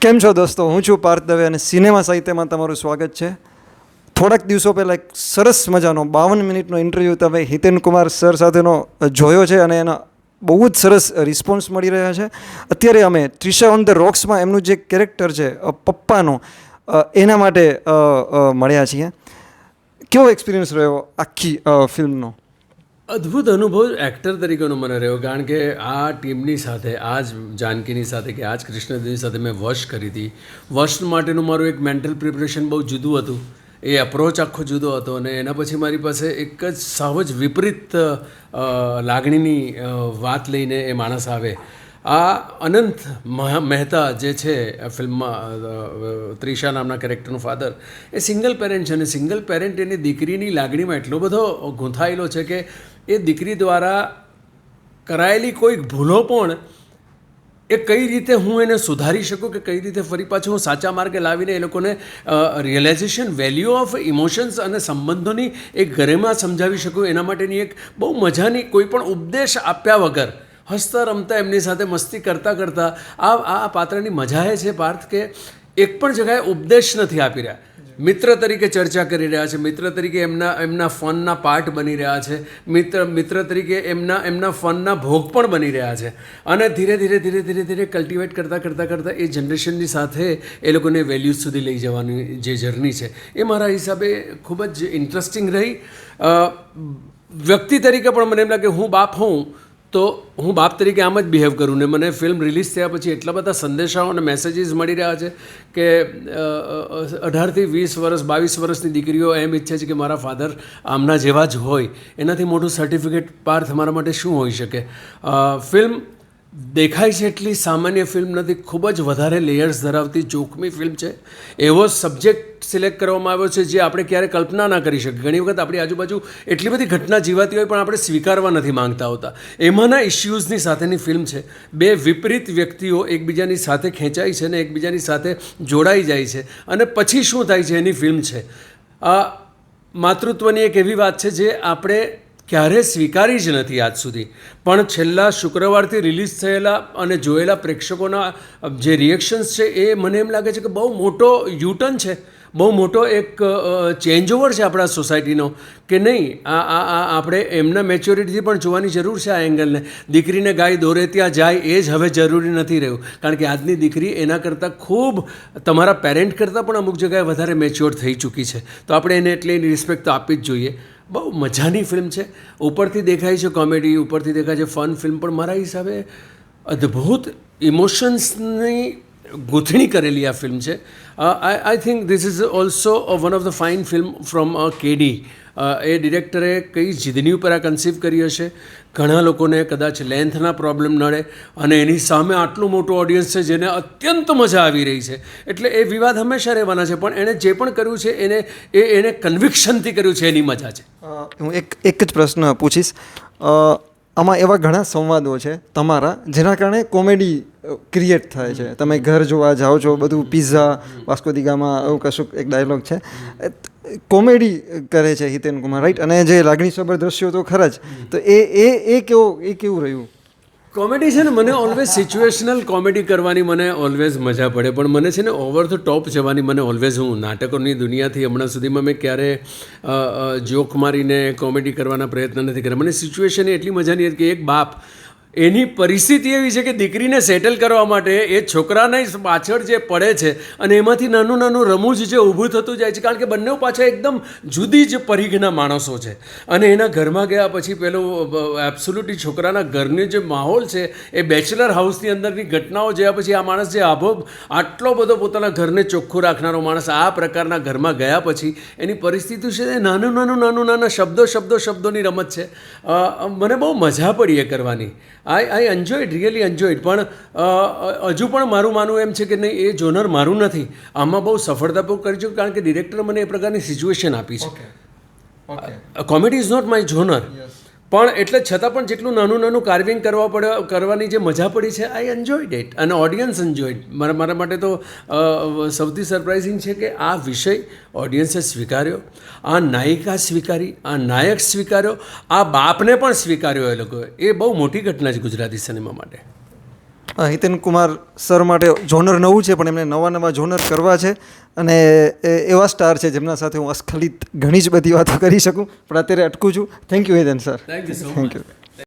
કેમ છો દોસ્તો? હું છું પાર્થ દવે અને સિનેમા સાહિત્યમાં તમારું સ્વાગત છે. થોડાક દિવસો પહેલાં એક સરસ મજાનો બાવન મિનિટનો ઇન્ટરવ્યૂ તમે હિતેન કુમાર સર સાથેનો જોયો છે અને એના બહુ જ સરસ રિસ્પોન્સ મળી રહ્યા છે. અત્યારે અમે ત્રિશા ઓન ધ રોક્સમાં એમનું જે કેરેક્ટર છે પપ્પાનો એના માટે મળ્યા છીએ. કેવો એક્સપિરિયન્સ રહ્યો આખી ફિલ્મનો અદ્ભુત અનુભવ એક્ટર તરીકેનો મને રહ્યો કારણ કે આ ટીમની સાથે આ જ જાનકીની સાથે કે આ જ કૃષ્ણદેવની સાથે મેં વશ કરી હતી. વશ માટેનું મારું એક મેન્ટલ પ્રિપરેશન બહુ જુદું હતું. એ અપ્રોચ આખો જુદો હતો અને એના પછી મારી પાસે એક જ સાવ જ વિપરીત લાગણીની વાત લઈને એ માણસ આવે. આ અનંત મહા- મહેતા જે છે ફિલ્મમાં અ, નામના કેરેક્ટરનું ફાધર એ સિંગલ પેરેન્ટ છે અને સિંગલ પેરેન્ટ એની દીકરીની લાગણીમાં એટલો બધો ગૂંથાયેલો છે કે એ દીકરી દ્વારા કરાયેલી કોઈક ભૂલો પણ એ કઈ રીતે હું એને સુધારી શકું કે કઈ રીતે ફરી પાછું હું સાચા માર્ગે લાવીને એ લોકોને રિયલાઇઝેશન વેલ્યુ ઓફ ઇમોશન્સ અને સંબંધોની એક ઘરેમાં સમજાવી શકું, એના માટેની એક બહુ મજાની કોઈ પણ ઉપદેશ આપ્યા વગર હસતા રમતા એમની સાથે મસ્તી કરતાં કરતાં આ આ પાત્રની મજા એ છે પાર્થ કે એક પણ જગાએ ઉપદેશ નથી આપી રહ્યા. મિત્ર તરીકે ચર્ચા કરી રહ્યા છે. મિત્ર તરીકે એમના એમના ફનના પાર્ટ બની રહ્યા છે. મિત્ર મિત્ર તરીકે એમના એમના ફનના ભોગ પણ બની રહ્યા છે. અને ધીરે ધીરે ધીરે ધીરે ધીરે કલ્ટિવેટ કરતાં કરતાં કરતાં એ જનરેશનની સાથે એ લોકોને વેલ્યુઝ સુધી લઈ જવાની જે જર્ની છે, એ મારા હિસાબે ખૂબ જ ઇન્ટરેસ્ટિંગ રહી. વ્યક્તિ તરીકે પણ મને એમ લાગે હું બાપ હોઉં તો હું બાપ તરીકે આમ જ બિહેવ કરું ને મને ફિલ્મ રિલીઝ થયા પછી એટલા બધા સંદેશાઓ અને મેસેજીસ મળી રહ્યા છે કે અઢારથી વીસ વર્ષ, બાવીસ વર્ષની દીકરીઓ એમ ઈચ્છે છે કે મારા ફાધર આમના જેવા જ હોય. એનાથી મોટું સર્ટિફિકેટ પાર્થ મારા માટે શું હોઈ શકે? ફિલ્મ દેખાય છે એટલી સામાન્ય ફિલ્મ નથી. ખૂબ જ વધારે લેયર્સ ધરાવતી જોખમી ફિલ્મ છે. એવો સબ્જેક્ટ સિલેક્ટ કરવામાં આવ્યો છે જે આપણે ક્યારે કલ્પના ના કરી શકીએ. ઘણી વખત આપણી આજુબાજુ એટલી બધી ઘટના જીવાતી હોય પણ આપણે સ્વીકારવા નથી માંગતા હોતા. એમાંના ઇશ્યુઝની સાથેની ફિલ્મ છે. બે વિપરીત વ્યક્તિઓ એકબીજાની સાથે ખેંચાય છે અને એકબીજાની સાથે જોડાઈ જાય છે. અને પછી શું થાય છે એની ફિલ્મ છે. આ માતૃત્વની એક એવી વાત છે જે આપણે ક્યારે સ્વીકારી જ નથી આજ સુધી. પણ છેલ્લા શુક્રવારથી રિલીઝ થયેલા અને જોયેલા પ્રેક્ષકોના જે રિએક્શન્સ છે એ મને એમ લાગે છે કે બહુ મોટો યુટર્ન છે. બહુ મોટો એક ચેન્જ ઓવર છે આપણા સોસાયટીનો કે નહીં, આ આ આ આપણે એમના મેચ્યોરિટીથી પણ જોવાની જરૂર છે આ એંગલને દીકરીને ગાય દોરે ત્યાં જાય એ જ હવે જરૂરી નથી રહ્યું. કારણ કે આજની દીકરી એના કરતાં ખૂબ, તમારા પેરેન્ટ કરતાં પણ અમુક જગ્યાએ વધારે મેચ્યોર થઈ ચૂકી છે. તો આપણે એને એટલી રિસ્પેક્ટ તો આપવી જ જોઈએ. બહુ મજાની ફિલ્મ છે. ઉપરથી દેખાય છે કોમેડી ઉપરથી દેખાય છે ફન ફિલ્મ પણ મારા હિસાબે અદ્ભુત ઇમોશન્સની ગૂંથણી કરેલી આ ફિલ્મ છે. I I think this is also one of the fine film from KD એ ડિરેક્ટરે કઈ જીદની ઉપર આ કન્સીવ કરી હશે? ઘણા લોકોને કદાચ લેન્થના પ્રોબ્લેમ નડે અને એની સામે આટલું મોટું ઓડિયન્સ છે જેને અત્યંત મજા આવી રહી છે. એટલે એ વિવાદ હંમેશા રહેવાના છે, પણ એણે જે પણ કર્યું છે, એને, એ એને કન્વિક્શનથી કર્યું છે, એની મજા છે. હું એક એક જ પ્રશ્ન પૂછીશ. આમાં એવા ઘણા સંવાદો છે તમારા, જેના કારણે કોમેડી ક્રિએટ થાય છે. તમે ઘર જોવા જાઓ છો, બધું પીઝા વાસ્કો દિગામાં એવું કશુંક એક ડાયલોગ છે. કોમેડી કરે છે હિતેન કુમાર રાઈટ અને જે લાગણીસભર દ્રશ્યો તો ખરા જ. તો એ એ એ કેવો, એ કેવું રહ્યું? કોમેડી છે ને, મને ઓલવેઝ સિચ્યુએશનલ કોમેડી કરવાની મને ઓલવેઝ મજા પડે. પણ મને છે ને ઓવર ધ ટોપ જવાની મને ઓલવેઝ હું નાટકોની દુનિયાથી હમણાં સુધીમાં મેં ક્યારે જોક મારીને કોમેડી કરવાના પ્રયત્ન નથી કર્યા. મને સિચ્યુએશન એટલી મજાની હતી કે એક બાપ એની પરિસ્થિતિ એવી છે કે દીકરીને સેટલ કરવા માટે એ છોકરાને પાછળ જે પડે છે અને એમાંથી નાનું નાનું રમૂજ જે ઊભું થતું જાય છે, કારણ કે બંને પાછા એકદમ જુદી જ પરિઘના માણસો છે. અને એના ઘરમાં ગયા પછી પેલું એબ્સોલ્યુટલી છોકરાના ઘરનો જે માહોલ છે, એ બેચલર હાઉસની અંદરની ઘટનાઓ જોયા પછી આ માણસ જે આભો, આટલો બધો પોતાના ઘરને ચોખ્ખું રાખનારો માણસ આ પ્રકારના ઘરમાં ગયા પછી એની પરિસ્થિતિ છે એ નાનું નાનું નાનું નાના શબ્દો શબ્દો, શબ્દોની રમત છે. મને બહુ મજા પડી એ કરવાની. I I enjoyed really enjoyed પણ હજુ પણ મારું માનવું એમ છે કે નહીં એ જોનર મારું નથી. આમાં બહુ સફળતાપૂર્વક કરી છું કારણ કે ડિરેક્ટરે મને એ પ્રકારની સિચ્યુએશન આપી છે. Comedy is not my genre પણ એટલે છતાં પણ જેટલું નાનું નાનું કાર્વિંગ કરવા પડે, કરવાની જે મજા પડી છે આઈ એન્જોયડ ઇટ અને ઓડિયન્સ એન્જોયડ મારા મારા માટે તો સૌથી સરપ્રાઇઝિંગ છે કે આ વિષય ઓડિયન્સે સ્વીકાર્યો. આ નાયિકા સ્વીકારી, આ નાયક સ્વીકાર્યો, આ બાપને પણ સ્વીકાર્યો એ લોકોએ. એ બહુ મોટી ઘટના છે ગુજરાતી સિનેમા માટે. હિતેન કુમાર સર માટે જોનર નવું છે પણ એમને નવા નવા જોનર કરવા છે અને એ એવા સ્ટાર છે જેમના સાથે હું અસ્ખલિત ઘણી જ બધી વાતો કરી શકું. પણ અત્યારે અટકું છું. Thank you Hiten sir thank thank you